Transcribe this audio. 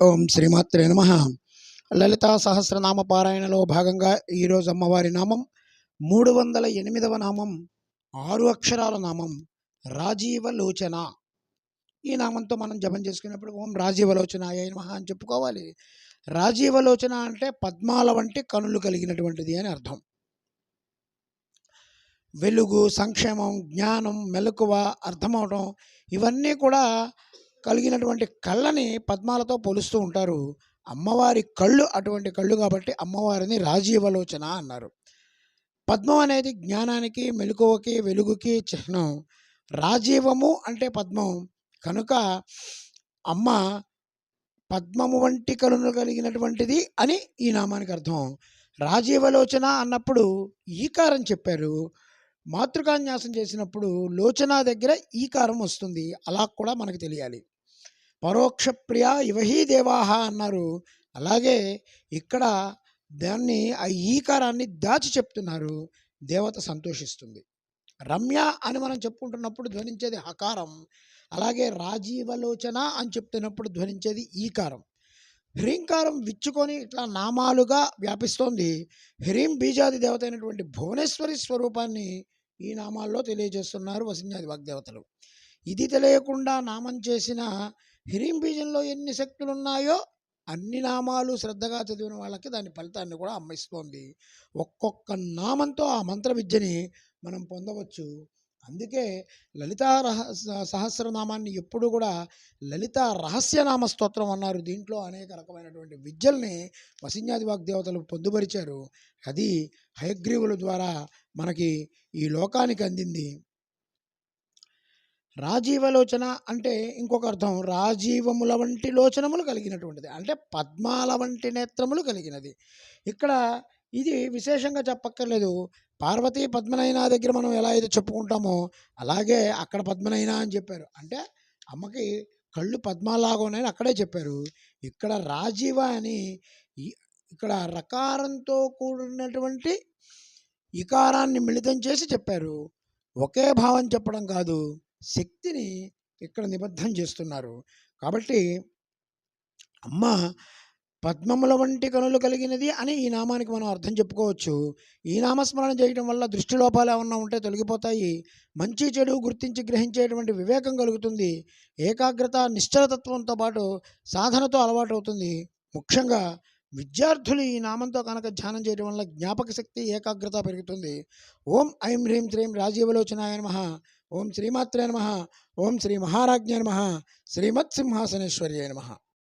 ఓం శ్రీమాత్రే నమ. లలితా సహస్రనామ పారాయణలో భాగంగా ఈరోజు అమ్మవారి నామం మూడు వందల ఎనిమిదవ నామం ఆరు అక్షరాల నామం రాజీవలోచన. ఈ నామంతో మనం జపం చేసుకున్నప్పుడు ఓం రాజీవలోచన అయ్యి మహా అని చెప్పుకోవాలి. రాజీవలోచన అంటే పద్మాల వంటి కనులు కలిగినటువంటిది అని అర్థం. వెలుగు సంక్షేమం జ్ఞానం మెలకువ అర్థమవడం ఇవన్నీ కూడా కలిగినటువంటి కళ్ళని పద్మాలతో పోలుస్తూ ఉంటారు. అమ్మవారి కళ్ళు అటువంటి కళ్ళు కాబట్టి అమ్మవారిని రాజీవలోచన అన్నారు. పద్మం అనేది జ్ఞానానికి మెలకువకి వెలుగుకి చిహ్నం. రాజీవము అంటే పద్మం. కనుక అమ్మ పద్మము వంటి కనులు కలిగినటువంటిది అని ఈ నామానికి అర్థం. రాజీవలోచన అన్నప్పుడు ఈకారం చెప్పారు. మాతృకాన్యాసం చేసినప్పుడు లోచన దగ్గర ఈకారం వస్తుంది. అలా కూడా మనకు తెలియాలి. పరోక్ష ప్రియ ఇవహీ దేవాహ అన్నారు. అలాగే ఇక్కడ దాన్ని ఆ ఈకారాన్ని దాచి చెప్తున్నారు. దేవత సంతోషిస్తుంది. రమ్య అని మనం చెప్పుకుంటున్నప్పుడు ధ్వనించేది హకారం. అలాగే రాజీవలోచన అని చెప్తున్నప్పుడు ధ్వనించేది ఈకారం హ్రీంకారం విచ్చుకొని ఇట్లా నామాలుగా వ్యాపిస్తోంది. హ్రీం బీజాది దేవత అయినటువంటి భువనేశ్వరి స్వరూపాన్ని ఈ నామాల్లో తెలియజేస్తున్నారు వసింజాది వాగ్దేవతలు. ఇది తెలియకుండా నామం చేసిన హ్రీం బీజంలో ఎన్ని శక్తులు ఉన్నాయో అన్ని నామాలు శ్రద్ధగా చదివిన వాళ్ళకి దాని ఫలితాన్ని కూడా అమ్మిస్తోంది ఒక్కొక్క నామంతో ఆ మంత్ర విద్యని మనం పొందవచ్చు. అందుకే లలితా రహ సహస్రనామాన్ని ఎప్పుడు కూడా లలిత రహస్యనామ స్తోత్రం అన్నారు. దీంట్లో అనేక రకమైనటువంటి విద్యల్ని వసిన్యాది వాగ్దేవతలు పొందుపరిచారు. అది హయగ్రీవుల ద్వారా మనకి ఈ లోకానికి అందింది. రాజీవలోచన అంటే ఇంకొక అర్థం. రాజీవముల వంటి లోచనములు కలిగినటువంటిది. అంటే పద్మాల వంటి నేత్రములు కలిగినది. ఇక్కడ ఇది విశేషంగా చెప్పక్కర్లేదు. పార్వతీ పద్మనైనా దగ్గర మనం ఎలా అయితే చెప్పుకుంటామో అలాగే అక్కడ పద్మనైనా అని చెప్పారు. అంటే అమ్మకి కళ్ళు పద్మలాగోనని అక్కడే చెప్పారు. ఇక్కడ రాజీవ అని ఇక్కడ రకారంతో కూడినటువంటి ఇకారాన్ని మిళితం చేసి చెప్పారు. ఒకే భావం చెప్పడం కాదు శక్తిని ఇక్కడ నిబద్ధం చేస్తున్నారు. కాబట్టి అమ్మ పద్మముల వంటి కనులు కలిగినది అని ఈ నామానికి మనం అర్థం చెప్పుకోవచ్చు. ఈ నామస్మరణ చేయడం వల్ల దృష్టి లోపాలు ఏమన్నా ఉంటే తొలగిపోతాయి. మంచి చెడు గుర్తించి గ్రహించేటువంటి వివేకం కలుగుతుంది. ఏకాగ్రత నిశ్చలతత్వంతో పాటు సాధనతో అలవాటు అవుతుంది ముఖ్యంగా విద్యార్థులు ఈ నామంతో కనుక ధ్యానం చేయడం వల్ల జ్ఞాపక శక్తి ఏకాగ్రత పెరుగుతుంది. ఓం ఐం హ్రీం శ్రీం రాజీవలోచనాయ నమ. ఓం శ్రీమాత్రే నమ. ఓం శ్రీ మహారాజ్ఞ నమ. శ్రీమత్ సింహాసనేశ్వర్యాయ నమ.